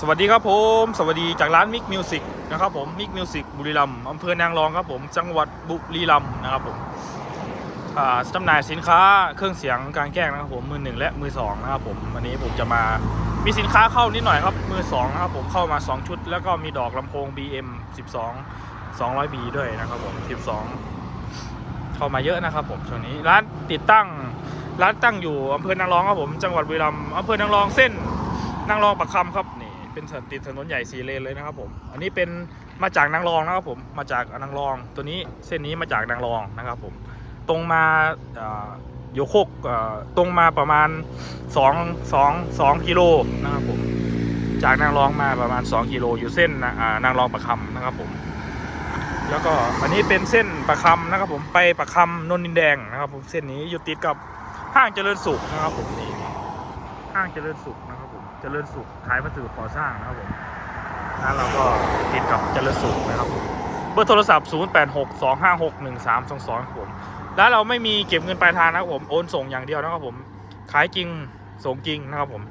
สวัสดีครับผม สวัสดีจากร้านมิกมิวสิกนะครับผมมิกมิวสิกบุรีรัมย์อำเภอนางรองครับผมจังหวัดบุรีรัมย์นะครับผมจำหน่ายสินค้าเครื่องเสียงกลารแก้งนะครับผมมือหนึ่งและมือสองนะครับผมวันนี้ผมจะมามีสินค้าเข้านิดหน่อยครับมือสองนะครับผมเข้ามา 2 ชุด แล้วก็มีดอกลำโพง BM 12 200B ด้วยนะครับผม12 เข้ามาเยอะนะครับผมช่วงนี้ร้านติดตั้งร้านตั้งอยู่อำเภอนางรองครับผมจังหวัดบุรีรัมย์อำเภอนางรองเส้นนางรองปักคำครับ เป็นติดถนนใหญ่สีเลนเลยนะครับผม อันนี้เป็นมาจากนางรองนะครับผมมาจากนางรอง ตัวนี้เส้นนี้มาจากนางรองนะครับผม ตรงมาอ่าโยโคกตรงมาประมาณ2 2 2กิโลนะครับผมจากนางรองมาประมาณ 2กิโลอยู่เส้นนางรองปักคำนะครับผม แล้วก็อันนี้เป็นเส้นปักคำนะครับผมไปปักคำนนดินแดงนะครับผมเส้นนี้อยู่ติดกับห้างเจริญสุขนะครับผมนี่ห้างเจริญสุขนะครับ เจริญสุขขายวัสดุก่อสร้างนะครับผมร้านเราก็ติดกับเจริญสุขนะครับผมเบอร์โทรศัพท์ 0 8 6 2 5 6 1 3 2 2ครับผมร้านเราไม่มีเก็บเงินปลายทางนะครับผมโอนส่งอย่างเดียวนะครับผมขายจริงส่งจริงนะครับผม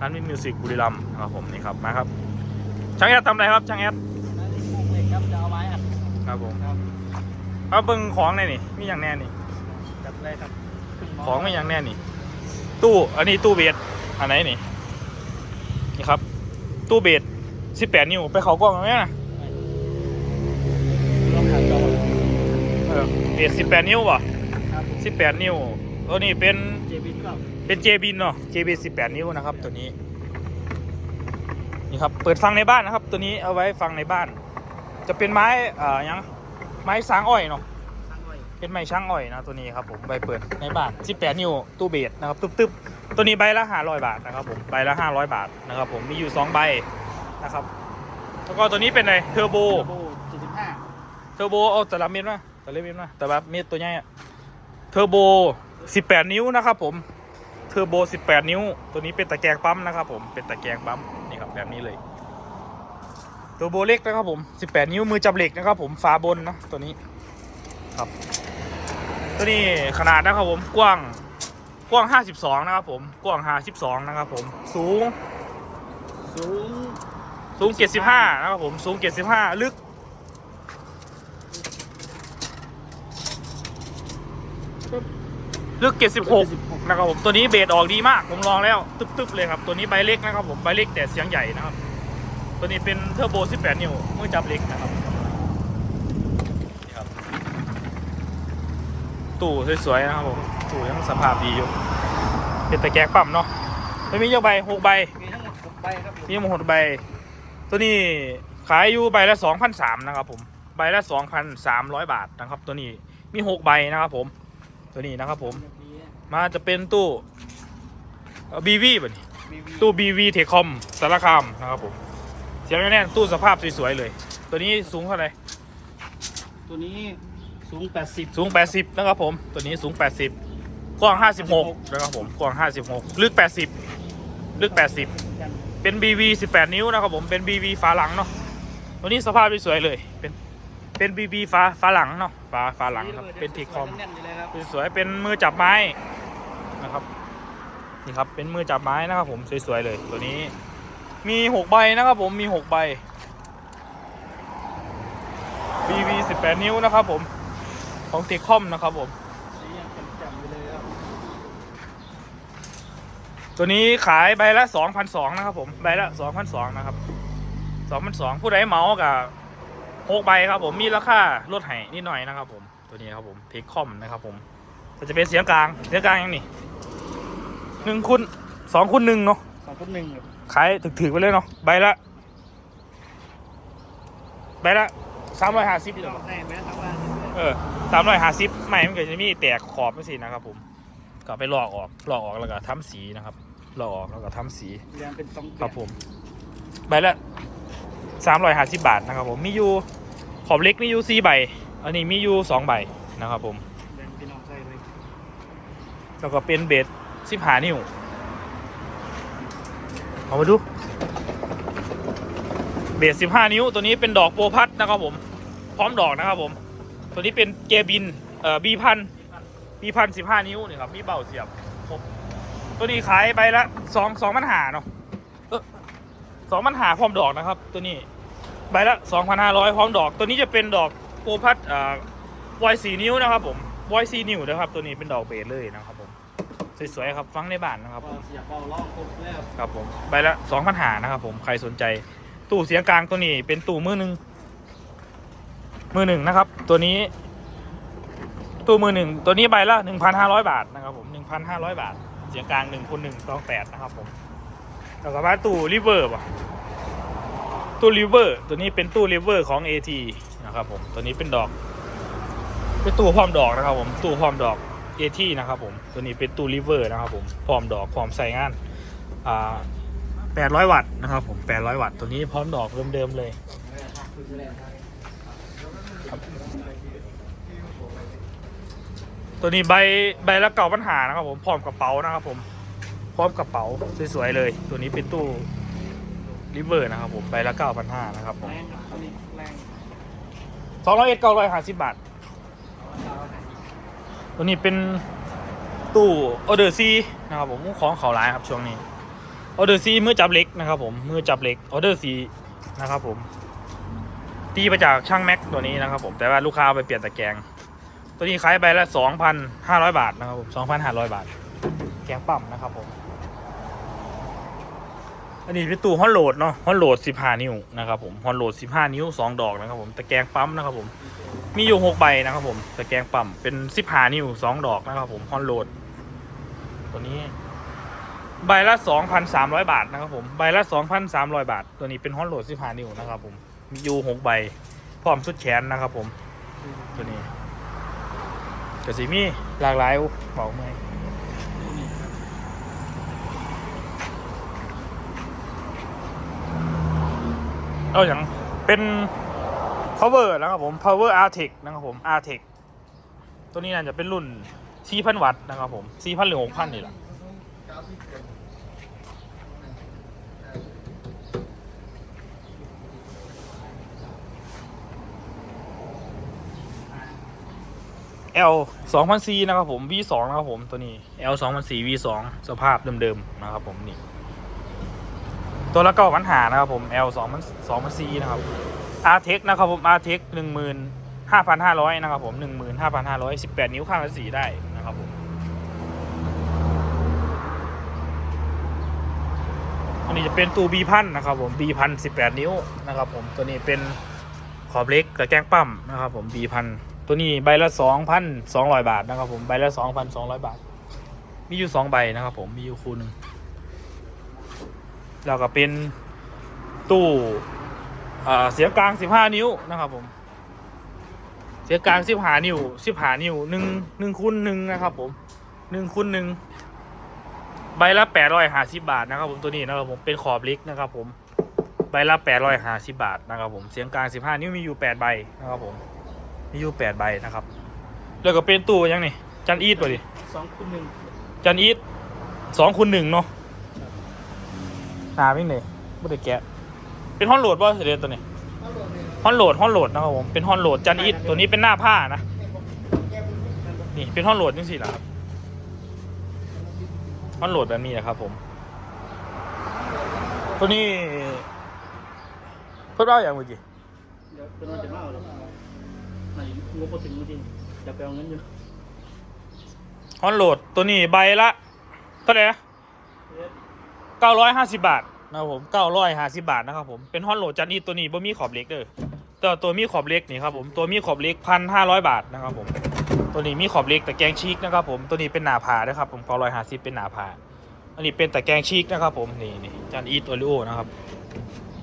ร้านมิมิวสิกบุรีรัมย์นะครับผมนี่ครับมาครับช่างแอดทำอะไรครับช่างแอดนั่นนี่พวกเหล็กครับจะเอาไม้อัดครับผมครับเอาเบิ้งของในนี่มีอย่างแน่นี่จัดเลยครับขึ้นหของมีอย่างแน่นี่ ตู้อันนี้ตู้เบสอันไหนนี่ นี่ครับ ตู้เบส18 นิ้วไปเขากล้องไหมนะลองถ่ายจอเออเบส18 นิ้วป่ะครับผม18 นิ้วตัวนี้เป็นเจบินก็เป็นเจบินเนาะเจบิน18 นิ้วนะครับ ตัวนี้นี่ครับเปิดฟังในบ้านนะครับ ตัวนี้เอาไว้ฟังในบ้าน จะเป็นไม้อ่ายังไม้สางอ้อยเนาะตั้งไว้เป็นไม้ช่างอ้อยนะตัวนี้ครับผมใบเปิดในบ้าน 18 นิ้วตู้เบสนะครับตึ๊บๆ ตัวนี้ใบละ500บาทนะครับผมใบละ500บาทนะครับผมมีอยู่2ใบนะครับแล้วก็ตัวนี้เป็นไงเทอร์โบโบเจ็ดสิบห้าเทอร์โบเอาแต่ละเม็ดมาแต่ละเม็ดมาแต่แบบเม็ดตัวใหญ่อะเทอร์โบ18นิ้วนะครับผมเทอร์โบ18นิ้ว ตัวนี้เป็นตะแกรงปั๊มนะครับผมเป็นตะแกรงปั๊มนี่ครับแบบนี้เลยเทอร์โบเล็กนะครับผม18นิ้วมือจับเหล็กนะครับผมฝาบนนะตัวนี้ครับ ตัวนี้ขนาดนะครับผมกว้าง กว้าง 52 นะครับผมกว้าง 52 นะครับผม สูง สูง สูง 75 นะครับผม สูง 75 ลึก ลึก 76 นะครับผม ตัวนี้เบสออกดีมาก ผมลองแล้ว ตึ๊บๆเลยครับ ตัวนี้ใบเล็กนะครับผม ใบเล็กแต่เสียงใหญ่นะครับ ตัวนี้เป็นเทอร์โบ 18 นิ้วเมื่อจับเล็กนะครับนี่ครับตู้สวยๆนะครับผม ตู้ยังสภาพดีอยู่ เป็นตะแกรงปั๊มเนาะไม่มีเยอะใบหกใบ มีทั้งหมดหกใบครับผมมีหมดใบ ตัวนี้ขายอยู่ใบละ2,003นะครับผมใบละ2,300บาทนะครับ ตัวนี้มีหกใบนะครับผม ตัวนี้นะครับผม มาจะเป็นตู้บีวีแบบนี้มีวีตู้บีวีเทคอมสารคามนะครับผมเสียงแน่นๆตู้สภาพสวยๆเลย ตัวนี้สูงเท่าไหร่ตัวนี้สูงแปดสิบสูง 80 นะครับผม ตัวนี้สูง 80 กว้าง 56 นะครับผม กว้าง 56 ลึก 80 ลึก 80กันเป็น BV 18 นิ้วนะครับผม เป็น BV ฝาหลังเนาะ ตัวนี้สภาพสวยๆเลย เป็น เป็น BV ฝาฝาหลังเนาะ ฝาฝาหลังครับ เป็นทีคอมแน่นๆอยู่เลยครับสวยๆเป็นมือจับไม้นะครับ นี่ครับ เป็นมือจับไม้นะครับผม สวยๆเลย ตัวนี้ มีหกใบนะครับผม มีหกใบ BV 18 นิ้วนะครับผม ของทีคอมนะครับผม สียังแจ่มๆอยู่เลยครับ ตัวนี้ขายใบละ2,200นะครับผมใบละ2,200นะครับ2,200ผู้ใดเหมากับหกใบครับผมมีราคาลดให้นิดหน่อยนะครับผมตัวนี้ครับผมเทคคอมนะครับผมก็จะเป็นเสียงกลางเสียงกลางยังนี่หนึ่งคูณสองคูณหนึ่งเนาะสองคนหนึ่งครับขายถึกๆไปเลยเนาะใบละใบละสามร้อยห้าสิบพี่ลองได้ไหมครับว่าเออสามร้อยห้าสิบไม่มันก็จะมีแตกขอบไม่สินะครับผมก็ไปลอกออกลอกออกแล้วก็ทำสีนะครับ ลอกออกแล้วก็ทำสีเรียนเป็นตรงครับผมใบละสามร้อยห้าสิบบาทนะครับผมมีอยู่ขอบเล็กมีอยู่สี่ใบ อันนี้มีอยู่สองใบนะครับผมเรียนพี่น้องใส่เลยแล้วก็เป็นเบสสิบหานิ้วเอามาดูเบสสิบห้านิ้ว ตัวนี้เป็นดอกโปรพัดนะครับผม พร้อมดอกนะครับผม ตัวนี้เป็นเกบินเอ่อบีพันบีพันสิบห้านิ้วนี่ครับมีเบาเสียบครบ ตัวนี้ขายใบละสองสองพันหาเนาะสองพันหาพร้อมดอกนะครับ ตัวนี้ใบละสองพันห้าร้อยพร้อมดอก ตัวนี้จะเป็นดอกโปพัดอ่าวอยสีนิ้วนะครับ ผมวอยสีนิ้วนะครับ ตัวนี้เป็นดอกเบสเลยนะครับผมสวยๆครับฟังในบ้านนะครับเสียบเบาล่องครบแล้วครับผมใบละสองพันหานะครับ ผมใครสนใจตู้เสียงกลางตัวนี้เป็นตู้มือหนึ่งมือหนึ่งนะครับ ตัวนี้ตู้มือหนึ่งตัวนี้ใบละหนึ่งพันห้าร้อยบาทนะครับผมหนึ่งพันห้าร้อยบาท สียงกลางหนึ่งคูณหนึ่งสองแปดนะครับผมแล้วก็มาตู้ริเวอร์ป่ะตู้ริเวอร์ตัวนี้เป็นตู้ริเวอร์ของ AT นะครับผมตัวนี้เป็นดอก เป็นตู้พร้อมดอกนะครับผมตู้พร้อมดอก AT นะครับผมตัวนี้เป็นตู้ริเวอร์นะครับผมพร้อมดอกพร้อมใส่งานอ่า800 วัตต์นะครับผม800 วัตต์ตัวนี้พร้อมดอกเดิมๆเลย ตัวนี้ใบใบละเก่าปัญหานะครับผมพร้อมกระเป๋านะครับผมพร้อมกระเป๋าสวยๆเลย ตัวนี้เป็นตู้ริเวอร์นะครับผมใบละเก้าพันห้านะครับผมแรงตัวนี้แรงสองร้อยเอ็ดเก้าร้อยห้าสิบบาท ตัวนี้เป็นตู้ออเดอร์ซีนะครับผมของเขาร้ายครับช่วงนี้ออเดอร์ซีมือจับเล็กนะครับผมมือจับเล็กออเดอร์ซีนะครับผมตีมาจากช่างแม็กตัวนี้นะครับผมแต่ว่าลูกค้าเอาไปเปลี่ยนตะแกรง ตัวนี้ขายไปละสองพันห้าร้อยบาทนะครับผมสองพันห้าร้อยบาท แกงปั่มนะครับผม อันนี้เป็นตู้ฮอนโหลดเนาะฮอนโหลด15นิ้วนะครับผมฮอนโหลด15นิ้ว2ดอกนะครับผมตะแกงปั๊มนะครับผมมีอยู่6ใบนะครับผมตะแกงปั๊มเป็น15นิ้ว2ดอกนะครับผมฮอนโหลด ตัวนี้ใบละ2,300บาทนะครับผมใบละ2,300บาท ตัวนี้เป็นฮอนโหลด15นิ้วนะครับผมมีอยู่6ใบพร้อมสุดแขนนะครับผมตัวนี้ ก็สีมีหลากหลายเบาไหมเอาอย่างเป็น power นะครับผม power artec นะครับผม artec ตัวนี้น่าจะเป็นรุ่น4,000 วัตต์นะครับผม4,000หรือ6,000นี่แหละ L 2004นะครับผม V2 นะครับผมตัวนี้ L 2004 V2 สภาพเดิมๆนะครับผมนี่ตัวละเก้าปัญหานะครับผม L 2 2004นะครับ Artex นะครับผม Artex 15,500นะครับผม15,500 18 นิ้วข้างละสีได้นะครับผมอันนี้จะเป็นตู้ B พันนะครับผม B พัน18 นิ้วนะครับผมตัวนี้เป็นขอบเล็กกับแกงปั๊มนะครับผม B พัน ตัวนี้ใบละ2,200บาทนะครับผมใบละ2,200บาท มีอยู่2ใบนะครับผมมีอยู่คู่หนึ่งแล้วก็เป็นตู้เสียงกลาง15นิ้วนะครับผม เสียงกลาง15นิ้ว15นิ้ว1 1คูณ1นะครับผม1คูณ1ใบละ850บาทนะครับผมตัวนี้นะครับผมเป็นขอบล็กนะครับผมใบละ850บาทนะครับผมเสียงกลาง15นิ้วมีอยู่8ใบนะครับผม มีอยู่8ใบนะครับ แล้วก็เป็นตู้ยังนี่จันอีทป่ะดิสองคูณหนึ่งจันอีทสองคูณหนึ่งเนาะหนาวิ่งเลยไม่ได้แกะ เป็นฮอนโหลดป่ะเรียนตัวนี้ฮอนโหลดฮอนโหลดนะครับผมเป็นฮอนโหลดจันอีทตัวนี้เป็นหน้าผ้านะนี่เป็นฮอนโหลดจังสิล่ะครับฮอนโหลดแบบนี้นะครับผม ตัวนี้เพิ่มเล่าอย่างเมื่อกี้เดี๋ยวเป็นวันจะมาเอาเลย ไหนงบพอถึงจริงเดี๋ยวไปเอาเงินอยู่ฮอนโหลดตัวนี้ใบละเท่าไหร่นะเฮ็ด950บาทนะครับผม950บาทนะครับผมเป็นฮอนโหลดจันอีตัวนี้บ่มีขอบเล็กเด้อแต่ตัวมีขอบเล็กนี่ครับผมตัวมีขอบเล็ก1,500บาทนะครับผมตัวนี้มีขอบเล็กแต่แกงชีกนะครับผมตัวนี้เป็นหนาผานะครับผม950เป็นหนาผาอันนี้เป็นแต่แกงชีกนะครับผมนี่นี่จันอีทโอริโอนะครับ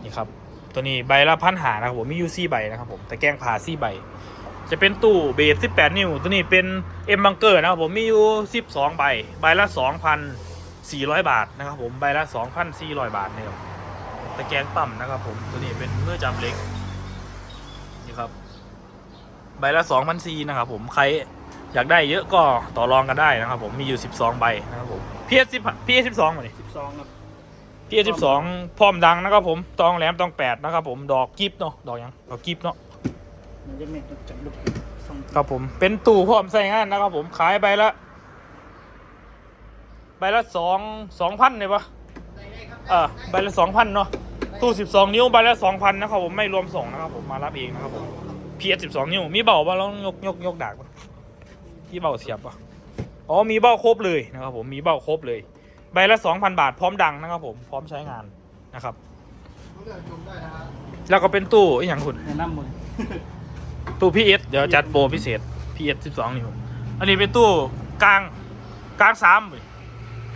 นี่ครับตัวนี้ใบละพันหานะครับผมมียูซี่ใบนะครับผมแต่แกงผาซี่ใบ จะเป็นตู้เบส18 นิ้ว ตัวนี้เป็นเอ็มบังเกอร์นะครับผมมีอยู่ 12 ใบ ใบละ 2,400 บาทนะครับผม ใบละ 2,400 บาทเนี่ยครับตะแกรงปั๊มนะครับผม ตัวนี้เป็นเมื่อจำเล็กนี่ครับ ใบละ2,400นะครับผม ใครอยากได้เยอะก็ต่อรองกันได้นะครับผม มีอยู่ 12 ใบนะครับผม PS 10 PS 12มาดิสิบสองครับ PS 12พร้อมดังนะครับผม ตองแหลมตองแปดนะครับผม ดอกกิฟเนาะ ดอกหยัง ดอกกิฟเนาะ มันจะเม็ดจับลูกสองครับผม เป็นตู้พร้อมใส่งานนะครับผมขายใบละใบละสองสองพันเลยปะเออใบละสองพันเนาะตู้12นิ้วใบละ2,000นะครับผมไม่รวมส่งนะครับผมมารับเองนะครับผม PS 12นิ้วมีเบาป่ะลองยกยกยกดากป่ะที่เบาเสียบป่ะอ๋อมีเบาครบเลยนะครับผมมีเบาครบเลย ใบละ2,000บาทพร้อมดังนะครับผมพร้อมใช้งานนะครับแล้วก็เป็นตู้อหย่างคุณแนะนำหมด ตู้ PS เอสเดี๋ยวจัดโปรพิเศษ PS 12นิ้วอันนี้เป็นตู้กลางกลางสามเว้ย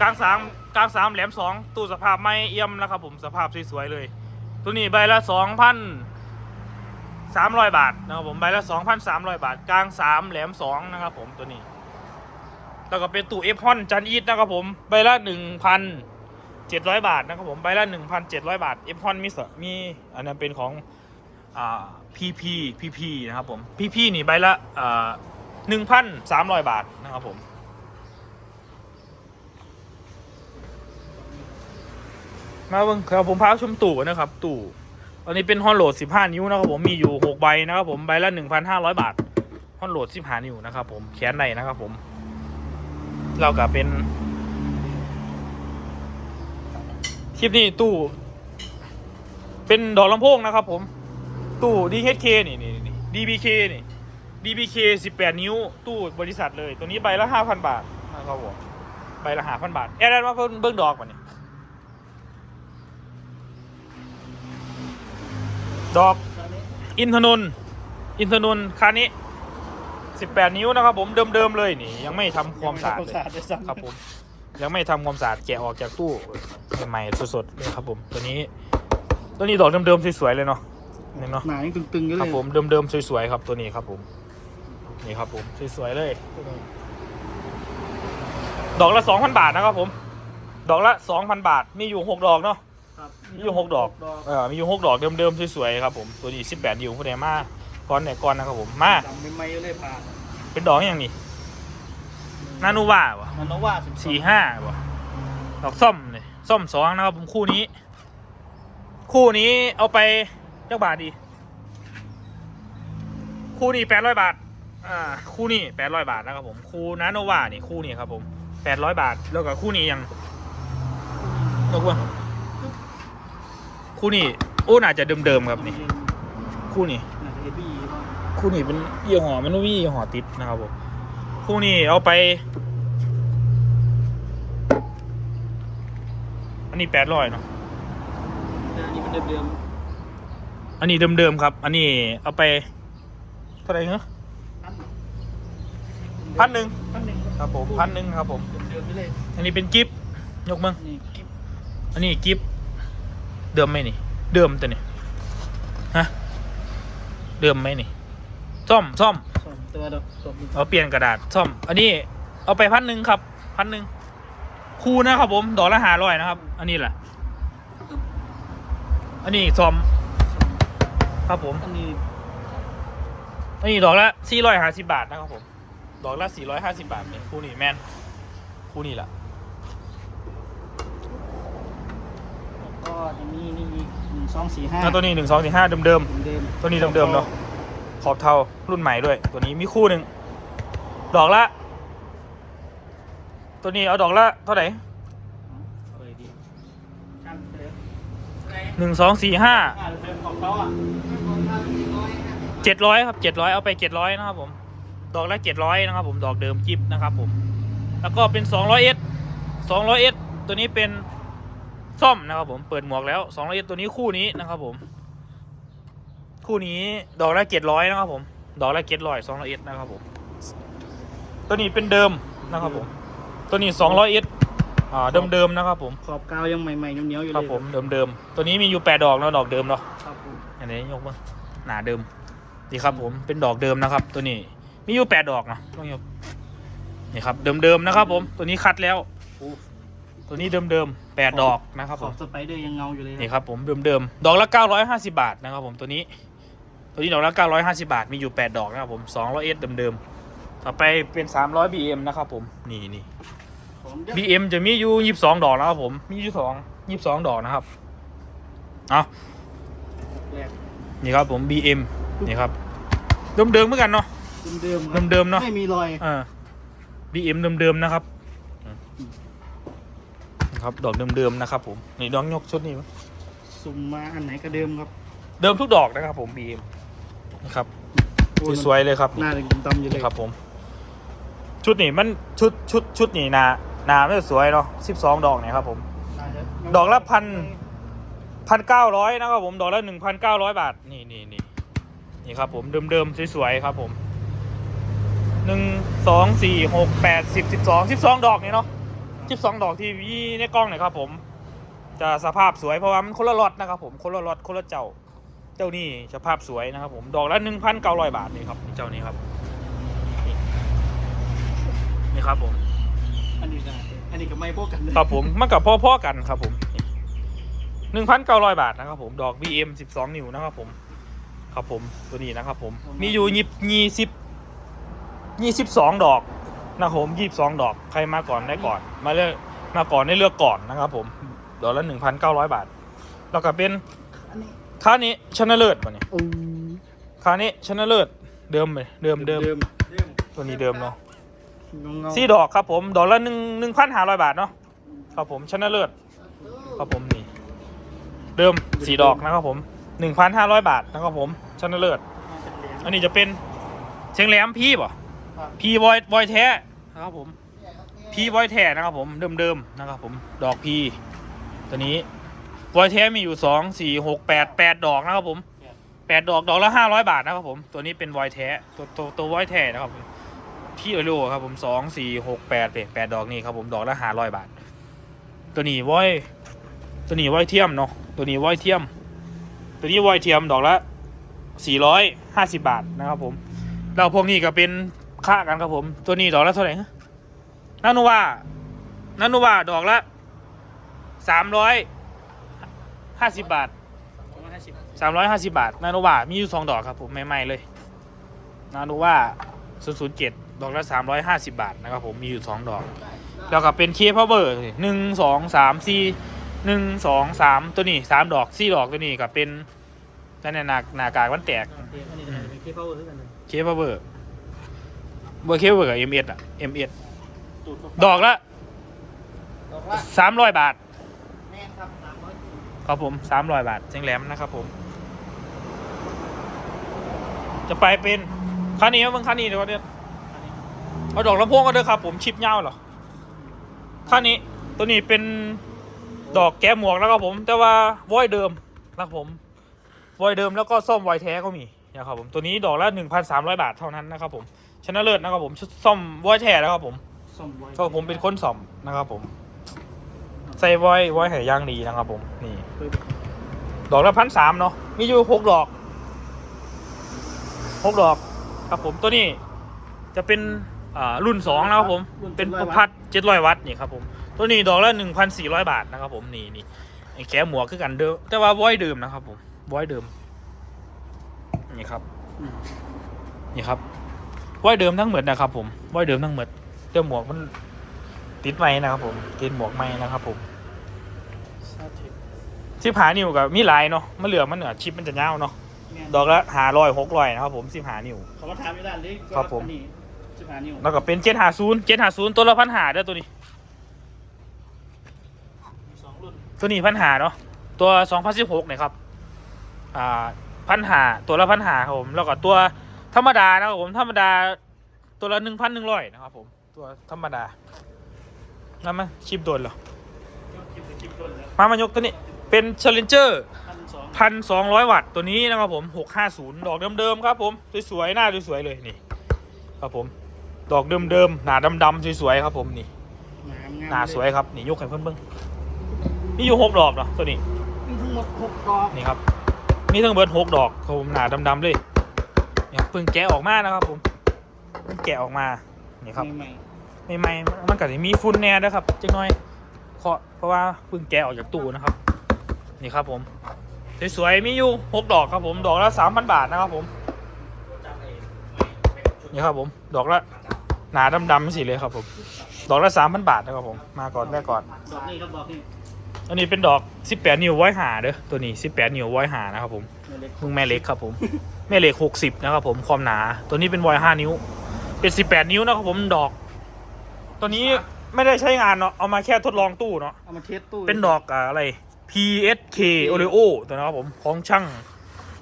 กลางสามกลางสามแหลมสองตู้สภาพไม่เอี่ยมนะครับผมสภาพสวยๆเลย ตัวนี้ใบละสองพันสามร้อยบาทนะครับผมใบละสองพันสามร้อยบาท กลางสามแหลมสองนะครับผมตัวนี้ แล้วก็เป็นตู้เอฟฮอนจันอีทนะครับผมใบละหนึ่งพันเจ็ดร้อยบาทนะครับผมใบละหนึ่งพันเจ็ดร้อยบาทเอฟฮอนมีสมีอันนั้นเป็นของอ่า พีพีพีพีนะครับผมพีพีนี่ใบละหนึ่งพันสามร้อยบาทนะครับผมมาเบิ่งครับผมพาชมตู่นะครับ ตู่อันนี้เป็นฮอนโหลด15นิ้วนะครับผมมีอยู่6ใบนะครับผมใบละ1,500บาทฮอนโหลด15นิ้วนะครับผมแขนในนะครับผมเราก็เป็นคลิปนี้ตู้ เป็นดอกลำโพงนะครับผม ตู้ DHK นี่นี่นี่ DBK นี่ DBK 18 นิ้ว ตู้บริษัทเลย ตัวนี้ใบละ 5,000 บาทนะครับผมใบละ5,000 บาท แอดแอดมาเพิ่งเบิ้งดอกก่อนนี่ดอกอินทนนท์อินทนนท์คันนี้ 18 นิ้วนะครับผมเดิมๆเลยนี่ ยังไม่ทำความสะอาดเลยสะอาดเลยซ้ำครับผม ยังไม่ทำความสะอาดแกะออกจากตู้ใหม่ๆสดๆเลยครับผม ตัวนี้ ตัวนี้ดอกเดิมๆสวยๆเลยเนาะ นี่เนาะหนายังตึงๆอยู่คเลรับยผมเดิมๆสวยๆครับตัวนี้ครับผมนี่ครับผมสวยๆเลย ดอกละสองพันบาทนะครับผม ดอกละสองพันบาทมีอยู่หกดอกเนาะ ครับมีอยู่หกดอก เออมีอยู่หกดอกเดิมๆสวยๆครับผมตัวนี้สิบแปดนิ้วผู้ใดมาก้อนไหนก้อนนะครับผมมาดำไม่ไหม้เลยผ่าเป็นดอกอย่างนี้นานูว่าวะ มันองว่าสี่ห้าวะดอกส้มเลยส้มสองนะครับผมคู่นี้ คู่นี้เอาไป จ้าบาทดี คู่นี้แปดร้อยบาท อ่า คู่นี้แปดร้อยบาทนะครับผม คู่นาโนวานี่คู่นี้ครับผมแปดร้อยบาท แล้วก็คู่นี้ยังนกว่าคู่นี้โอ้น่าจะเดิมๆครับนี่ คู่นี้ คู่นี้เป็นยี่ห้อมันม่มียี่ห้อติดนะครับผม คู่นี้เอาไป อันนี้แปดร้อยเนาะอันนี้มันเดิม อันนี้เดิมๆครับ อันนี้เอาไปเท่าไหร่เหรอๆพันหนึ่งพันหนึ่งครับผมพันหนึ่งครับผมเดิมๆไปเลยอันนี้เป็นกิฟยกมึงนี่กิ๊บอันนี้กิฟเดิมไหมนี่ เดิมตัวนี้ฮะเดิมไหมนี่ซ่อมซ่อมสองตัวดอกสองเอาเปลี่ยนกระดาษซ่อม อันนี้เอาไปพันหนึ่งครับพันหนึ่งคู่นะครับผมดอกละหาร้อยนะครับ อันนี้แหละอันนี้ซ่อม ครับผมอันนี้อันนี้ดอกละสี่ร้อยห้าสิบาทนะครับผม ดอกละสี่ร้อยห้าสิบาทเนี่ยคู่นี้แมนคู่นี้แหละก็จะมีนี่มีหนึ่งสองสี่ห้าแล้วตัวนี้หนึ่งสองสี่ห้าเดิมเดิมๆตัวนี้เดิมๆเนาะขอบเทารุ่นใหม่ด้วย ตัวนี้มีคู่หนึ่งดอกละ ตัวนี้เอาดอกละเท่าไหร่ เอ้ยดีช่างเดิม หนึ่งสองสี่ห้าเจ็ดร้อยครับเจ็ดร้อยเอาไปเจ็ดร้อยนะครับผมดอกละเจ็ดร้อยนะครับผมดอกเดิมกิฟนะครับผม แล้วก็เป็นสองร้อยเอสสองร้อยเอสตัวนี้เป็นซ่อมนะครับผมเปิดหมวกแล้วสองร้อยเอสตัวนี้คู่นี้นะครับผม คู่นี้ดอกละเจ็ดร้อยนะครับผม ดอกละเจ็ดร้อยสองร้อยเอสนะครับผม ตัวนี้เป็นเดิมนะครับผม ตัวนี้สองร้อยเอส อ่าเดิมๆนะครับผมขอบกาวยังใหม่ๆเหนียวๆอยู่คเลยรับผมเดิมๆตัวนี้มีอยู่แปดดอกแล้วดอกเดิมเนาะครับผมอันนี้ยกมาหนาเดิมดีครับผมเป็นดอกเดิมนะครับ ตัวนี้มีอยู่แปดดอกเนาะต้องยกนี่ครับเดิมๆนะครับ ผมตัวนี้คัดแล้วโอ้ตัวนี้เดิมๆแปดดอกนะครับขผอบมสไปเดอร์ยังเงาอยู่เลยนี่ครับผมเดิมๆดอกละเก้าร้อยห้าสิบาทนะครับ ผมตัวนี้ ตัวนี้ดอกละเก้าร้อยห้าสิบาทมีอยู่แปดดอกนะครับผมสองร้อยเอสเดิมๆต่อไปเป็นสามร้อยบีเอ็มนะครับผมนี่นี่ ของเยอะบีเอ็มจะมีอยู่ยี่สิบสองดอกนะครับผม มีอยู่สองยี่สิบสองดอกนะครับเอาแรกนี่ครับผม BM นี่ครับเดิมๆเหมือนกันเนาะ เดิมๆครับเดิมๆเนาะ ไม่มีรอยอ่า BM เดิมๆนะครับครับดอกเดิมๆนะครับ ผมนี่ดอกยกชุดนี้มั้ยสุ่มมาอันไหนก็เดิมครับเดิมทุกดอกนะครับผมบีมนะครับโอ้สวยๆเลยครับหน้านี่ถึงตำๆอยู่เลย ครับผม ชุดนี้มันชุดชุดชุดนี้หนา หนาไม่สวยเนาะสิบสองดอกเนี่ยครับผมน่าจะดอกละพันพันเก้าร้อยนะครับผม ดอกละหนึ่งพันเก้าร้อยบาท นี่นี่นี่นี่ครับผม เดิมๆสวยๆครับผมหนึ่งสองสี่หกแปดสิบสิบสองสิบสองดอกนี่เนาะสิบสองดอกที่มีในกล้องเนี่ยครับผม จะสภาพสวยเพราะว่ามันคนละล็อตนะครับผม คนละล็อตคนละเจ้า เจ้านี่สภาพสวยนะครับผม ดอกละหนึ่งพันเก้าร้อยบาทนี่ครับ เจ้านี้ครับ นี่นี่ครับผมอันนี้ก็ อันนี้ก็ไม่พวกกันเลยครับผมมันกับพ่อๆกันครับผมหนึ่งพันเก้าร้อยบาทนะครับผมดอก BM สิบสองนิ้วนะครับผม ครับผมตัวนี้นะครับผมมีอยู่ยี่ยี่สิบยี่สิบสองดอกนะครับผมยี่สิบสองดอกใครมาก่อนได้ก่อน มาเลือกมาก่อนได้เลือกก่อนนะครับผมดอกละหนึ่งพันเก้าร้อยบาท แล้วก็เป็นอันนี้ค่านี้ชนะเลิศวะเนี่ยอู้ค่านี้ชนะเลิศเดิมเลยเดิมเดิมเดิมตัวนี้เดิมเนาะ เงาๆสี่ดอกครับผม ดอกละหนึ่งหนึ่งพันห้าร้อยบาทเนาะครับผมชนะเลิศครับผมนี่ เดิมสี่ดอกนะครับผมหนึ่งพันห้าร้อยบาทนะครับผมชนะเลิศอันนี้จะเป็นเชียงแหลมพี่ป่ะครับพี่วอยวอยแท้นะครับผมพี่วอยแท้นะครับผมเดิมๆนะครับผมดอกพี่ตัวนี้วอยแท้มีอยู่สองสี่หกแปดแปดดอกนะครับผมแปดดอกดอกละห้าร้อยบาทนะครับผม ตัวนี้เป็นวอยแท้ตัวตัวตัววอยแท้นะครับ ผมพี่โอโลครับผมสองสี่หกแปดแปดดอกนี่ครับผมดอกละห้าร้อยบาท ตัวนี้ว้อยตัวนี้ว้อยเทียมเนาะตัวนี้ว้อยเทียม ตัวนี้ว้อยเทียมดอกละสี่ร้อยห้าสิบบาทนะครับผมแล้วพวกนี้ก็เป็นค่ากันครับผม ตัวนี้ดอกละเท่าไหร่ฮะนานุว่านานุว่าดอกละสามร้อยห้าสิบบาทสามร้อยห้าสิบาท นาโนวามีอยู่สองดอกครับผมใหม่ๆเลย นาโนวา ศูนย์ศูนย์เจ็ดดอกละสามร้อยห้าสิบาทนะครับผมมีอยู่สองดอก แล้วก็เป็นเคพาวเวอร์หนึ่งสองสามสี่หนึ่งสองสามตัวนี้สามดอกสี่ดอกตัวนี้ก็เป็นนั่นน่ะหนาหนากากมันแตกอันนี้เป็นเคเบิลด้วยกันนะเคพาวเวอร์เบอร์เคพาวเวอร์กับเอ็มเอสอะเอ็มเอสตูดดอกละดอกละสามร้อยบาทแม่นครับสามร้อยครับผมสามร้อยบาทเชียงแหลมนะครับผม จะไปเป็น คันนี้มึงคันนี้เดี๋ยวก่อนเดี๋ยวเอาดอกลำโพงก็เด้อครับ ผมชิปเงาเหรอคันนี้ตัวนี้เป็นดอกแก้หมวกแล้วครับผม แต่ว่าวอยเดิมนะครับผมวอยเดิมแล้วก็ซ่อมวอยแท้ก็มีนะครับผมตัวนี้ดอกละหนึ่งพันสามร้อยบาทเท่านั้นนะครับผมชนะเลิศนะครับผมชุดซ่อมวอยแท้นะครับผมส่งไว้ก็ผมเป็นคนซ่อมนะครับผมใส่วอยวอยแห่ย่างดีนะครับผมนี่ดอกละพันสามเนาะมีอยู่หกดอกหกดอก ครับผมตัวนี้จะเป็นอ่ารุ่นสองนะครับผมเป็นประพัดเจ็ดร้อยวัตต์นี่ครับผมตัวนี้ดอกละหนึ่งพันสี่ร้อยบาทนะครับผมนี่นี่ไอ้แกะหมวกคือกันเดิมแต่ว่าบอยเดิมนะครับผมบอยเดิมนี่ครับอืมนี่ครับบอยเดิมทั้งหมดนะครับผมบอยเดิมทั้งหมดแต่หมวกมันติดไม้นะครับผมติดหมวกไม้นะครับผมซาเทคสิบหานิ้วกับมีหลายเนาะมันเหลือมันเหนือชิปมันจะยาวเนาะแม่น ดอกละหาร้อยหกร้อยนะครับผมสิบหานิ้วเขามาถามไม่ได้เลยครับผมอันนี้สิบห้านิ้วแล้วก็เป็นเจ็ดหาศูนย์เจ็ดหาศูนย์ตัวละพันหาเด้อตัวนี้สองรุ่นตัวนี้พันหาเนาะตัวสองพันสิบหกเนี่ยครับอ่าพันหาตัวละพันหาครับผมแล้วก็ตัวธรรมดานะครับผมธรรมดาตัวละหนึ่งพันหนึ่งร้อยนะครับผมตัวธรรมดานั่นมันชิปโดนเหรอคิดไปคิดต้นแล้ว มามายกตัวนี้เป็น Challenger พันสองพันสองร้ อยวัตต์ตัวนี้นะครับผมหกห้าศูนย์ดอกเดิมๆครับผม สวยๆ หน้าสวยๆ เลยนี่ครับผม ดอกเดิมๆ หนาดำๆ สวยๆ ครับผมนี่งามงามหนาสวยครับ นี่ยกให้เพื่อนเบิ้งนี่อยู่หกดอกเนาะตัวนี้ มีทั้งหมดหกดอก นี่ครับ มีทั้งเบิร์ดหกดอกครับผมหนาดำๆ เลยนี่ครับเพิ่งแกะออกมานะครับผมเพิ่งแกะออกมา นี่ครับใหม่ใหม่ๆมันก็จะมีฝุ่นแน่นะครับจังน้อย เพราะเพราะว่าเพิ่งแกะออกจากตู้นะครับ นี่ครับผม สวยๆมีอยู่หกดอกครับผม ดอกละสามพันบาทนะครับผม นี่ครับผม ดอกละหนาดำๆสิเลยครับผม ดอกละสามพันบาทนะครับผม มาก่อนได้ก่อนๆดอกนี้ครับดอกนี้อันนี้เป็นดอก18นิ้วไว้หาเด้อตัวนี้18นิ้วไว้หานะครับผมเล็กมึงแม่เล็กครับผม แม่เล็ก60นะครับผม ความหนา ตัวนี้เป็นไว้5นิ้ว เป็น18นิ้วนะครับผมดอก ตัวนี้ไม่ได้ใช้งานเนาะ เอามาแค่ทดลองตู้เนาะ เอามาเทสตู้ เป็นดอกอ่าอะไร PSK Oreo ตัวนะครับผมของช่าง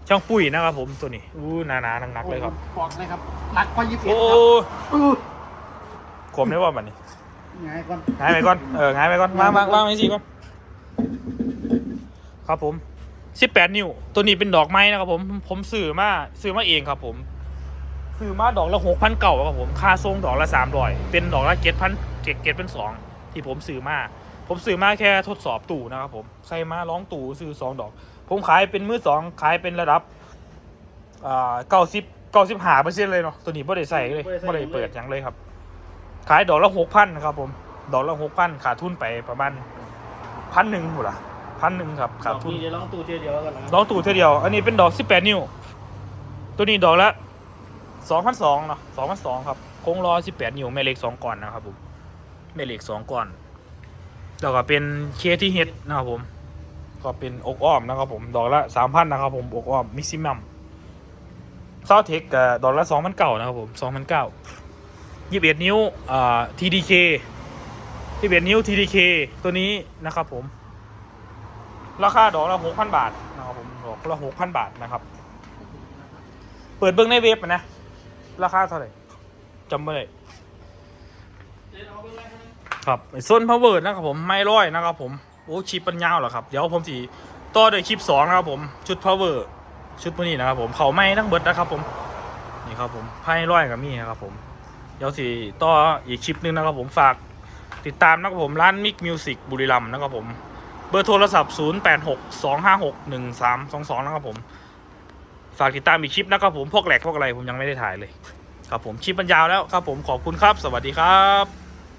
ช่างปุ้ยนะครับผมตัวนี้อู้หนาๆหนักๆเลยครับบอกเลยครับหนักกว่ายี่สิบเอ็โอ้ดครับอื้อขมได้ว่ามันนี่ไงก่อนหงายไปก่อนเออหงายไปก่อนมามาวางไว้สิก่อนครับผม18นิ้วตัวนี้เป็นดอกไม้นะครับผมผมซื้อมาซื้อมาเองครับผมซื้อมาดอกละหกพันเก่าครับผมค่าทรงดอกละสามร้อยเป็นดอกละเจ็ดพันเจ็ดเจ็ดเป็นสองที่ผมซื้อมา ผมซื้อมาแค่ทดสอบตู่นะครับผมใส่มาร้องตู่ซื้อสองดอก ผมขายเป็นมือสองขายเป็นระดับอ่าเก้าสิบเก้าสิบห้าเปอร์เซ็นต์เลยเนาะตัวนี้ไม่ได้ใส่เลยไม่ได้เปิดอย่างเลยครับ ขายดอกละหกพันครับผมดอกละหกพันขาดทุนไปประมาณพันหนึ่งหมดละพันหนึ่งครับขาดทุนนี่เดี๋ยวลองตู้เทียวเดียวกันนะดอกตู่เท่าเดียว อันนี้เป็นดอก18นิ้ว ตัวนี้ดอกละ2,200เนาะ2,200ครับโค้งล้อ18นิ้วแม่เหล็ก2ก่อนนะครับผมแม่เหล็ก2ก่อน แล้วก็เป็นเคที่เฮดนะครับผม ก็เป็นอกอ้อมนะครับผม ดอกละ3,000นนะครับผม อกอ้อมมิซิมัมซาวเทคกับดอกละ2,009นเก่านะครับผม2,009 21นิ้วอ่า TDK 21นิ้ว TDK ตัวนี้นะครับผม ราคาดอกละหกพันบาทนะครับผมดอกละหกพันบาทนะครับ เปิดเบิ้องในเว็บนะ ราคาเท่าไหร่จำไม่ได้เดี๋ยวเอาไปเลย ครับครับส้นพาวเวอร์นะครับผมไม่ร้อยนะครับผมโอ้ชิปปัญญาวเหรอครับ เดี๋ยวผมสีต่อด้วยคลิปสองนะครับผมชุดพาวเวอร์ชุดพวกนี้นะครับผมเขาไม่ทั้งเบิดนะครับผมนี่ครับผมไพ่ร้อยกับมี่นะครับผมเดี๋ยวสีต่ออีกคลิปหนึงนะครับผมฝากติดตามนะครับผมร้านมิกมิวสิกบุรีรัมย์นะครับผมเบอร์โทรศัพท์ 0 8 6 2 5 6 1 3 2 2 นะครับผมฝากติดตามอีกคลิปนะครับผมพวกแหลกพวกอะไรผมยังไม่ได้ถ่ายเลย ครับผมคลิปมันยาวแล้วครับผมขอบคุณครับ สวัสดีครับ